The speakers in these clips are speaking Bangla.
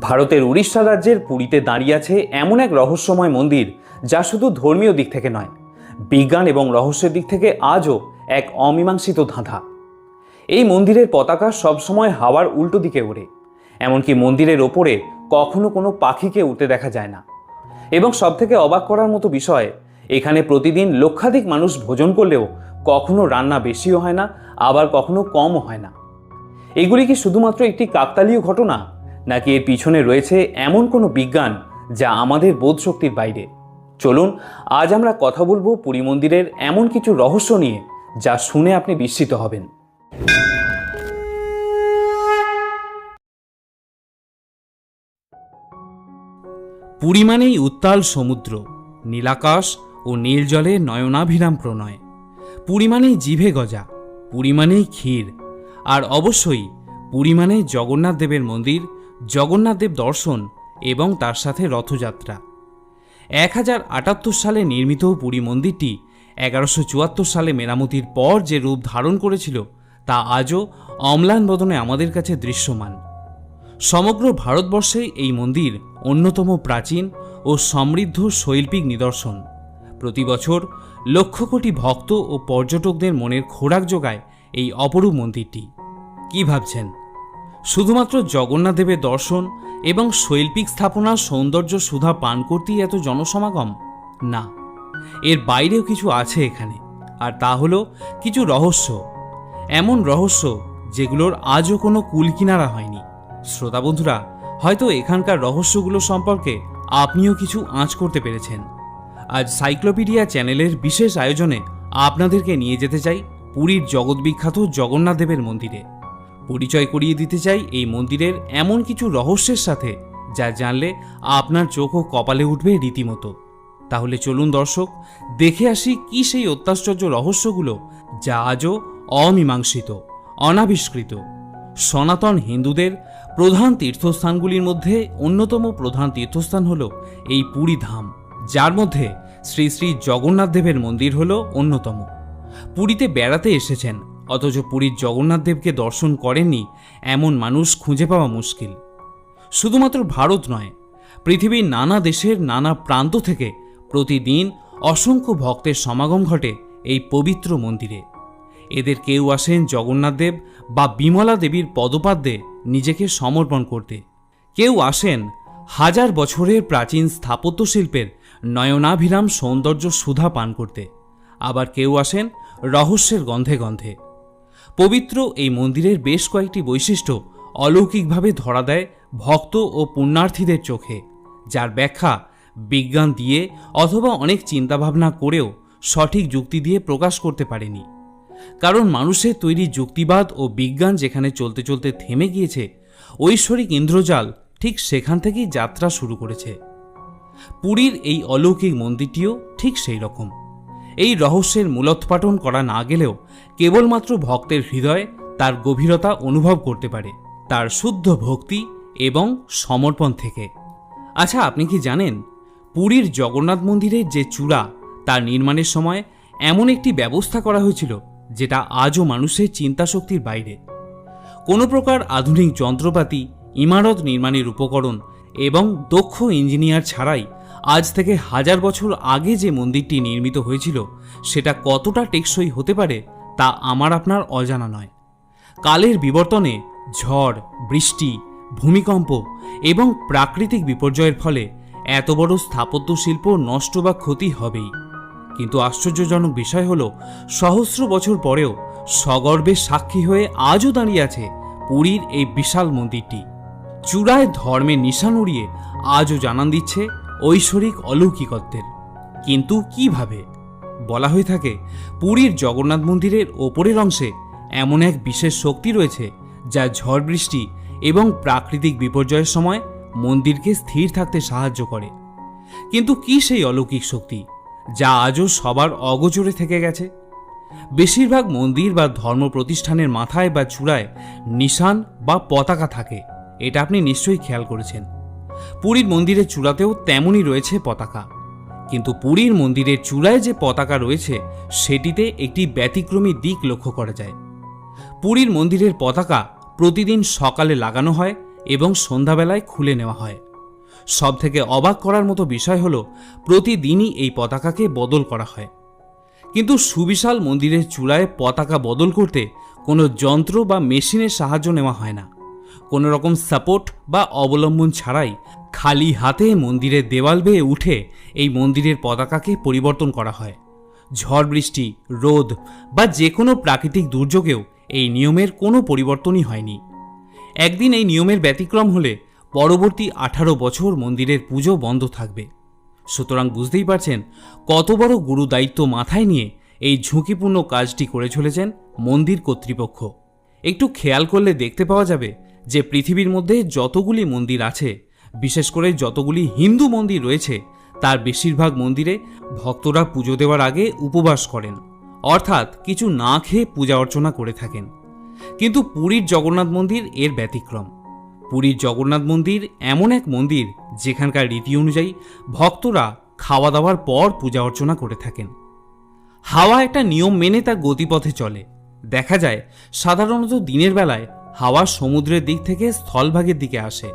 ভারতের উড়িষ্যা রাজ্যের পুরীতে দাঁড়িয়ে আছে এমন এক রহস্যময় মন্দির যা শুধু ধর্মীয় দিক থেকে নয়, বিজ্ঞান এবং রহস্যের দিক থেকে আজও এক অমীমাংসিত ধাঁধা। এই মন্দিরের পতাকা সবসময় হাওয়ার উল্টো দিকে ওড়ে, এমনকি মন্দিরের ওপরে কখনো কোনো পাখিকে উঠতে দেখা যায় না। এবং সবথেকে অবাক করার মতো বিষয়, এখানে প্রতিদিন লক্ষাধিক মানুষ ভোজন করলেও কখনো রান্না বেশিও হয় না, আবার কখনো কমও হয় না। এগুলি কি শুধুমাত্র একটি কাকতালীয় ঘটনা? নাকি এর পিছনে রয়েছে এমন কোনো বিজ্ঞান যা আমাদের বোধশক্তির বাইরে? চলুন, আজ আমরা কথা বলব পুরী মন্দিরের এমন কিছু রহস্য নিয়ে, যা শুনে আপনি বিস্মিত হবেন। পুরী মানেই উত্তাল সমুদ্র, নীলাকাশ ও নীল জলে নয়নাভিরাম প্রণয়। পুরী মানেই জিভে গজা, পুরী মানেই ক্ষীর, আর অবশ্যই পুরী মানে জগন্নাথ দেবের মন্দির জগন্নাথ দেব দর্শন এবং তার সাথে রথযাত্রা। এক হাজার আটাত্তর সালে নির্মিত পুরী মন্দিরটি এগারোশো চুয়াত্তর সালে মেরামতির পর যে রূপ ধারণ করেছিল, তা আজও অম্লান বদনে আমাদের কাছে দৃশ্যমান। সমগ্র ভারতবর্ষে এই মন্দির অন্যতম প্রাচীন ও সমৃদ্ধ শৈল্পিক নিদর্শন। প্রতি বছর লক্ষ কোটি ভক্ত ও পর্যটকদের মনের খোরাক যোগায় এই অপরূপ মন্দিরটি। কি ভাবছেন? শুধুমাত্র জগন্নাথ দেবের দর্শন এবং শৈল্পিক স্থাপনার সৌন্দর্য সুধা পান করতেই এত জনসমাগম? না, এর বাইরেও কিছু আছে এখানে, আর তা হলো কিছু রহস্য। এমন রহস্য যেগুলোর আজও কোনো কুলকিনারা হয়নি। শ্রোতা বন্ধুরা, হয়তো এখানকার রহস্যগুলো সম্পর্কে আপনিও কিছু আঁচ করতে পেরেছেন। আজ সাইক্লোপিডিয়া চ্যানেলের বিশেষ আয়োজনে আপনাদেরকে নিয়ে যেতে চাই পুরীর জগৎবিখ্যাত জগন্নাথ দেবের মন্দিরে। পরিচয় করিয়ে দিতে চাই এই মন্দিরের এমন কিছু রহস্যের সাথে, যা জানলে আপনার চোখও কপালে উঠবে রীতিমতো। তাহলে চলুন দর্শক, দেখে আসি কি সেই অত্যাশ্চর্য রহস্যগুলো, যা আজও অমীমাংসিত, অনাবিষ্কৃত। সনাতন হিন্দুদের প্রধান তীর্থস্থানগুলির মধ্যে অন্যতম প্রধান তীর্থস্থান হল এই পুরী ধাম, যার মধ্যে শ্রী শ্রী জগন্নাথ দেবের মন্দির হল অন্যতম। পুরীতে বেড়াতে এসেছেন অথচ পুরীর জগন্নাথ দেবকে দর্শন করেননি এমন মানুষ খুঁজে পাওয়া মুশকিল। শুধুমাত্র ভারত নয়, পৃথিবীর নানা দেশের নানা প্রান্ত থেকে প্রতিদিন অসংখ্য ভক্তের সমাগম ঘটে এই পবিত্র মন্দিরে। এদের কেউ আসেন জগন্নাথ দেব বা বিমলা দেবীর পদপাদ্যে নিজেকে সমর্পণ করতে। কেউ আসেন হাজার বছরের প্রাচীন স্থাপত্য শিল্পের নয়নাভিরাম সৌন্দর্য সুধা পান করতে। আবার কেউ আসেন রহস্যের গন্ধে গন্ধে। পবিত্র এই মন্দিরের বেশ কয়েকটি বৈশিষ্ট্য অলৌকিকভাবে ধরা দেয় ভক্ত ও পুণ্যার্থীদের চোখে, যার ব্যাখ্যা বিজ্ঞান দিয়ে অথবা অনেক চিন্তাভাবনা করেও সঠিক যুক্তি দিয়ে প্রকাশ করতে পারেনি। কারণ মানুষের তৈরি যুক্তিবাদ ও বিজ্ঞান যেখানে চলতে চলতে থেমে গিয়েছে, ঐশ্বরিক ইন্দ্রজাল ঠিক সেখান থেকেই যাত্রা শুরু করেছে। পুরীর এই অলৌকিক মন্দিরটিও ঠিক সেই রকম। এই রহস্যের মূলোৎপাটন করা না গেলেও কেবলমাত্র ভক্তের হৃদয় তার গভীরতা অনুভব করতে পারে, তার শুদ্ধ ভক্তি এবং সমর্পণ থেকে। আচ্ছা আপনি কি জানেন, পুরীর জগন্নাথ মন্দিরের যে চূড়া তার নির্মাণের সময় এমন একটি ব্যবস্থা করা হয়েছিল, যেটা আজও মানুষের চিন্তাশক্তির বাইরে? কোনো প্রকার আধুনিক যন্ত্রপাতি, ইমারত নির্মাণের উপকরণ এবং দক্ষ ইঞ্জিনিয়ার ছাড়াই আজ থেকে হাজার বছর আগে যে মন্দিরটি নির্মিত হয়েছিল, সেটা কতটা টেকসই হতে পারে, তা আমার আপনার অজানা নয়। কালের বিবর্তনে ঝড়, বৃষ্টি, ভূমিকম্প এবং প্রাকৃতিক বিপর্যয়ের ফলে এত বড় স্থাপত্য শিল্প নষ্ট বা ক্ষতি হবেই। কিন্তু আশ্চর্যজনক বিষয় হল, সহস্র বছর পরেও সগর্বে সাক্ষী হয়ে আজও দাঁড়িয়ে আছে পুরীর এই বিশাল মন্দিরটি। চূড়ায় ধর্মের নিশান উড়িয়ে আজও জানান দিচ্ছে ঐশ্বরিক অলৌকিকত্বের। কিন্তু কীভাবে? বলা হয়ে থাকে, পুরীর জগন্নাথ মন্দিরের ওপরের অংশে এমন এক বিশেষ শক্তি রয়েছে, যা ঝড় বৃষ্টি এবং প্রাকৃতিক বিপর্যয়ের সময় মন্দিরকে স্থির থাকতে সাহায্য করে। কিন্তু কি সেই অলৌকিক শক্তি, যা আজও সবার অগোচরে থেকে গেছে? বেশিরভাগ মন্দির বা ধর্ম প্রতিষ্ঠানের মাথায় বা চূড়ায় নিশান বা পতাকা থাকে, এটা আপনি নিশ্চয়ই খেয়াল করেছেন। পুরীর মন্দিরের চূড়াতেও তেমনই রয়েছে পতাকা। কিন্তু পুরীর মন্দিরের চূড়ায় যে পতাকা রয়েছে, সেটিতে একটি ব্যতিক্রমী দিক লক্ষ্য করা যায়। পুরীর মন্দিরের পতাকা প্রতিদিন সকালে লাগানো হয় এবং সন্ধ্যাবেলায় খুলে নেওয়া হয়। সব থেকে অবাক করার মতো বিষয় হল, প্রতিদিনই এই পতাকাকে বদল করা হয়। কিন্তু সুবিশাল মন্দিরের চূড়ায় পতাকা বদল করতে কোনো যন্ত্র বা মেশিনের সাহায্য নেওয়া হয় না। কোনো রকম সাপোর্ট বা অবলম্বন ছাড়াই খালি হাতে মন্দিরের দেওয়াল বেয়ে উঠে এই মন্দিরের পতাকাকে পরিবর্তন করা হয়। ঝড় বৃষ্টি, রোদ বা যে কোনো প্রাকৃতিক দুর্যোগেও এই নিয়মের কোনো পরিবর্তনই হয়নি। একদিন এই নিয়মের ব্যতিক্রম হলে পরবর্তী আঠারো বছর মন্দিরের পুজো বন্ধ থাকবে। সুতরাং বুঝতেই পারছেন কত বড় গুরু দায়িত্ব মাথায় নিয়ে এই ঝুঁকিপূর্ণ কাজটি করে চলেছেন মন্দির কর্তৃপক্ষ। একটু খেয়াল করলে দেখতে পাওয়া যাবে যে পৃথিবীর মধ্যে যতগুলি মন্দির আছে, বিশেষ করে যতগুলি হিন্দু মন্দির রয়েছে, তার বেশিরভাগ মন্দিরে ভক্তরা পুজো দেওয়ার আগে উপবাস করেন, অর্থাৎ কিছু না খেয়ে পূজা অর্চনা করে থাকেন। কিন্তু পুরীর জগন্নাথ মন্দির এর ব্যতিক্রম। পুরীর জগন্নাথ মন্দির এমন এক মন্দির যেখানকার রীতি অনুযায়ী ভক্তরা খাওয়া দাওয়ার পর পূজা অর্চনা করে থাকেন। হাওয়া একটা নিয়ম মেনে তার গতিপথে চলে। দেখা যায়, সাধারণত দিনের বেলায় হাওয়া সমুদ্রের দিক থেকে স্থলভাগের দিকে আসে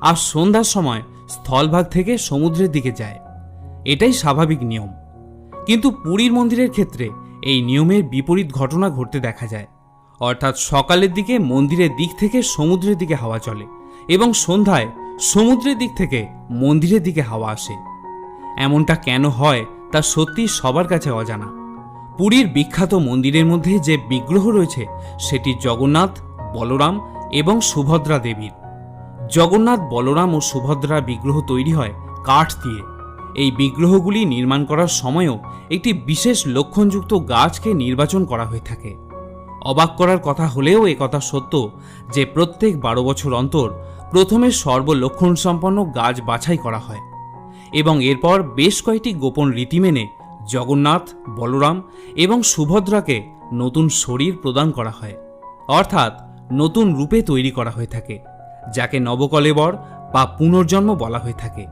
আর সন্ধ্যার সময় স্থলভাগ থেকে সমুদ্রের দিকে যায়। এটাই স্বাভাবিক নিয়ম। কিন্তু পুরীর মন্দিরের ক্ষেত্রে এই নিয়মের বিপরীত ঘটনা ঘটতে দেখা যায়। অর্থাৎ সকালের দিকে মন্দিরের দিক থেকে সমুদ্রের দিকে হাওয়া চলে এবং সন্ধ্যায় সমুদ্রের দিক থেকে মন্দিরের দিকে হাওয়া আসে। এমনটা কেন হয় তা সত্যি সবার কাছে অজানা। পুরীর বিখ্যাত মন্দিরের মধ্যে যে বিগ্রহ রয়েছে সেটি জগন্নাথ বলরাম এবং সুভদ্রা দেবীর। জগন্নাথ বলরাম ও সুভদ্রা বিগ্রহ তৈরি হয় কাঠ দিয়ে। এই বিগ্রহগুলি নির্মাণ করার সময়ও একটি বিশেষ লক্ষণযুক্ত গাছকে নির্বাচন করা হয়ে থাকে। অবাক করার কথা হলেও একথা সত্য যে প্রত্যেক বারো বছর অন্তর প্রথমে সর্বলক্ষণ সম্পন্ন গাছ বাছাই করা হয় এবং এরপর বেশ কয়েকটি গোপন রীতি মেনে জগন্নাথ, বলরাম এবং সুভদ্রাকে নতুন শরীর প্রদান করা হয়। অর্থাৎ নতুন রূপে তৈরি করা হয়ে থাকে, যাকে নবকলেবর বা পুনর্জন্ম বলা হয়ে থাকে।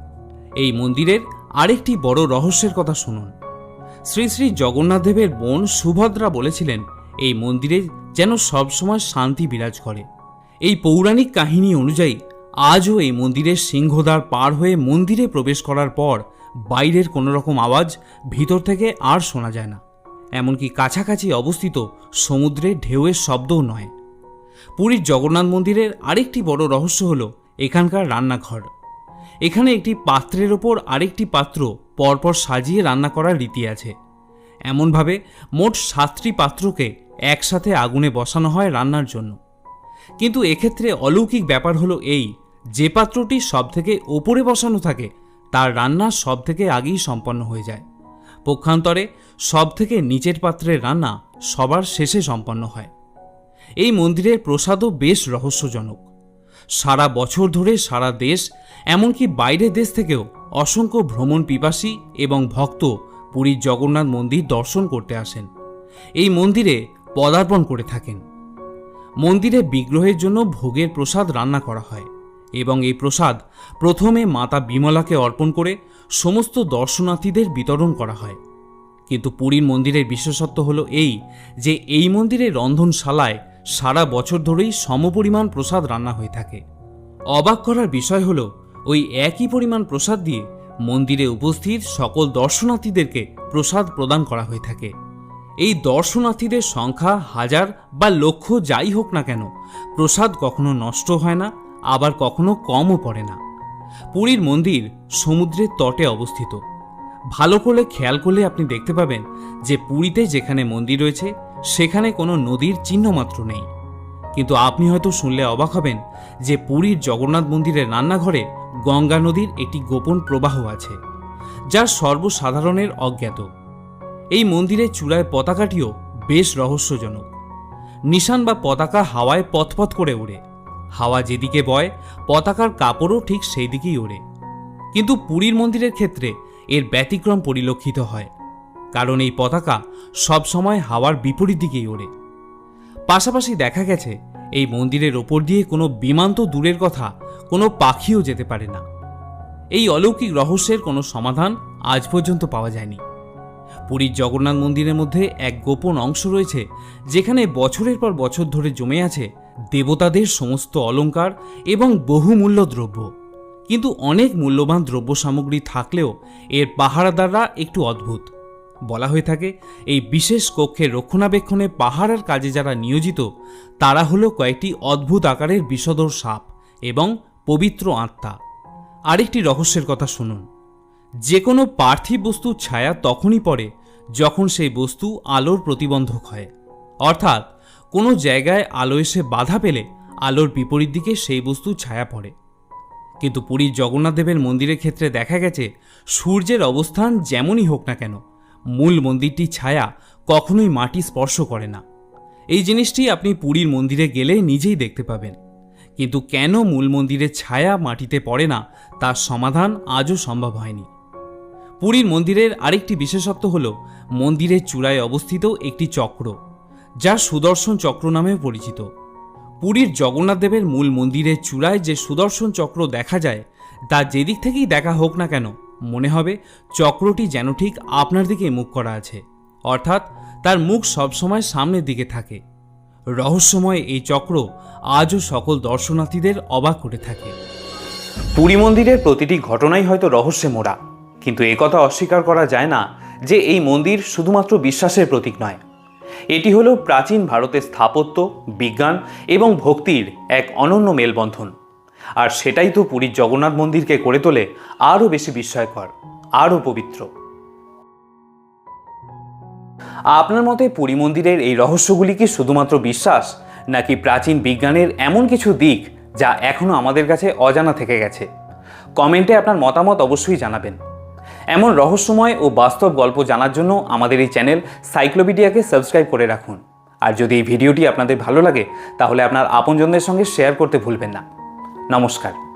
এই মন্দিরের আরেকটি বড় রহস্যের কথা শুনুন। শ্রী শ্রী জগন্নাথদেবের বোন সুভদ্রা বলেছিলেন, এই মন্দিরে যেন সবসময় শান্তি বিরাজ করে। এই পৌরাণিক কাহিনী অনুযায়ী, আজও এই মন্দিরের সিংহদ্বার পার হয়ে মন্দিরে প্রবেশ করার পর বাইরের কোনো রকম আওয়াজ ভিতর থেকে আর শোনা যায় না। এমনকি কাছাকাছি অবস্থিত সমুদ্রের ঢেউয়ের শব্দও নয়। পুরীর জগন্নাথ মন্দিরের আরেকটি বড় রহস্য হল এখানকার রান্নাঘর। এখানে একটি পাত্রের ওপর আরেকটি পাত্র পরপর সাজিয়ে রান্না করার রীতি আছে। এমনভাবে মোট সাতটি পাত্রকে একসাথে আগুনে বসানো হয় রান্নার জন্য। কিন্তু এক্ষেত্রে অলৌকিক ব্যাপার হলো এই, যে পাত্রটি সব থেকে ওপরে বসানো থাকে, তার রান্না সব থেকে আগেই সম্পন্ন হয়ে যায়। পক্ষান্তরে সব থেকে নিচের পাত্রের রান্না সবার শেষে সম্পন্ন হয়। এই মন্দিরের প্রসাদও বেশ রহস্যজনক। সারা বছর ধরে সারা দেশ, এমনকি বাইরের দেশ থেকেও অসংখ্য ভ্রমণ পিপাসী এবং ভক্ত পুরীর জগন্নাথ মন্দির দর্শন করতে আসেন। এই মন্দিরে পদার্পণ করে থাকেন। মন্দিরে বিগ্রহের জন্য ভোগের প্রসাদ রান্না করা হয় এবং এই প্রসাদ প্রথমে মাতা বিমলাকে অর্পণ করে সমস্ত দর্শনার্থীদের বিতরণ করা হয়। কিন্তু পুরীর মন্দিরের বিশেষত্ব হলো এই যে এই মন্দিরের রন্ধনশালায় সারা বছর ধরেই সমপরিমাণ প্রসাদ রান্না হয়ে থাকে। অবাক করার বিষয় হলো, ওই একই পরিমাণ প্রসাদ দিয়ে মন্দিরে উপস্থিত সকল দর্শনার্থীদেরকে প্রসাদ প্রদান করা হয়ে থাকে। এই দর্শনার্থীদের সংখ্যা হাজার বা লক্ষ যাই হোক না কেন, প্রসাদ কখনো নষ্ট হয় না, আবার কখনো কমও পড়ে না। পুরীর মন্দির সমুদ্রের তটে অবস্থিত। ভালো করে খেয়াল করলে আপনি দেখতে পাবেন যে পুরীতে যেখানে মন্দির রয়েছে সেখানে কোনো নদীর চিহ্ন মাত্র নেই। কিন্তু আপনি হয়তো শুনলে অবাক হবেন যে পুরীর জগন্নাথ মন্দিরের রান্নাঘরে গঙ্গা নদীর একটি গোপন প্রবাহ আছে, যা সর্বসাধারণের অজ্ঞাত। এই মন্দিরের চূড়ায় পতাকাটিও বেশ রহস্যজনক। নিশান বা পতাকা হাওয়ায় পথপথ করে ওড়ে। হাওয়া যেদিকে বয়, পতাকার কাপড়ও ঠিক সেই দিকেই ওড়ে। কিন্তু পুরীর মন্দিরের ক্ষেত্রে এর ব্যতিক্রম পরিলক্ষিত হয়। কারণ এই পতাকা সবসময় হাওয়ার বিপরীত দিকেই ওড়ে। পাশাপাশি দেখা গেছে, এই মন্দিরের ওপর দিয়ে কোনো বিমান তো দূরের কথা, কোনো পাখিও যেতে পারে না। এই অলৌকিক রহস্যের কোনো সমাধান আজ পর্যন্ত পাওয়া যায়নি। পুরীর জগন্নাথ মন্দিরের মধ্যে এক গোপন অংশ রয়েছে, যেখানে বছরের পর বছর ধরে জমে আছে দেবতাদের সমস্ত অলংকার এবং বহুমূল্য দ্রব্য। কিন্তু অনেক মূল্যবান দ্রব্য সামগ্রী থাকলেও এর পাহারাদাররা একটু অদ্ভুত। বলা হয়ে থাকে, এই বিশেষ কক্ষের রক্ষণাবেক্ষণে পাহারার কাজে যারা নিয়োজিত, তারা হলো কয়েকটি অদ্ভুত আকারের বিষধর সাপ এবং পবিত্র আত্মা। আরেকটি রহস্যের কথা শুনুন। যে কোনো পার্থিব বস্তুর ছায়া তখনই পড়ে যখন সেই বস্তু আলোর প্রতিবন্ধক হয়। অর্থাৎ, কোনো জায়গায় আলো এসে বাধা পেলে আলোর বিপরীত দিকে সেই বস্তু ছায়া পড়ে। কিন্তু পুরীর জগন্নাথ দেবের মন্দিরের ক্ষেত্রে দেখা গেছে, সূর্যের অবস্থান যেমনই হোক না কেন মূল মন্দিরটির ছায়া কখনোই মাটি স্পর্শ করে না। এই জিনিসটি আপনি পুরীর মন্দিরে গেলে নিজেই দেখতে পাবেন। কিন্তু কেন মূল মন্দিরের ছায়া মাটিতে পড়ে না, তার সমাধান আজও সম্ভব হয়নি। পুরীর মন্দিরের আরেকটি বিশেষত্ব হল, মন্দিরের চূড়ায় অবস্থিত একটি চক্র, যা সুদর্শন চক্র নামেও পরিচিত। পুরীর জগন্নাথ দেবের মূল মন্দিরের চূড়ায় যে সুদর্শন চক্র দেখা যায়, তা যেদিক থেকেই দেখা হোক না কেন মনে হবে চক্রটি যেন ঠিক আপনার দিকে মুখ করা আছে। অর্থাৎ তার মুখ সবসময় সামনের দিকে থাকে। রহস্যময় এই চক্র আজও সকল দর্শনার্থীদের অবাক করে থাকে। পুরী মন্দিরের প্রতিটি ঘটনাই হয়তো রহস্যে মোড়া, কিন্তু একথা অস্বীকার করা যায় না যে এই মন্দির শুধুমাত্র বিশ্বাসের প্রতীক নয়। এটি হলো প্রাচীন ভারতের স্থাপত্য, বিজ্ঞান এবং ভক্তির এক অনন্য মেলবন্ধন। আর সেটাই তো পুরীর জগন্নাথ মন্দিরকে করে তোলে আরও বেশি বিস্ময়কর, আরও পবিত্র। আপনার মতে পুরী মন্দিরের এই রহস্যগুলি কি শুধুমাত্র বিশ্বাস, নাকি প্রাচীন বিজ্ঞানের এমন কিছু দিক যা এখনও আমাদের কাছে অজানা থেকে গেছে? কমেন্টে আপনার মতামত অবশ্যই জানাবেন। এমন রহস্যময় ও বাস্তব গল্প জানার জন্য আমাদের এই চ্যানেল সাইক্লোপিডিয়াকে সাবস্ক্রাইব করে রাখুন। আর যদি এই ভিডিওটি আপনাদের ভালো লাগে, তাহলে আপনার আপনজনদের সঙ্গে শেয়ার করতে ভুলবেন না। নমস্কার।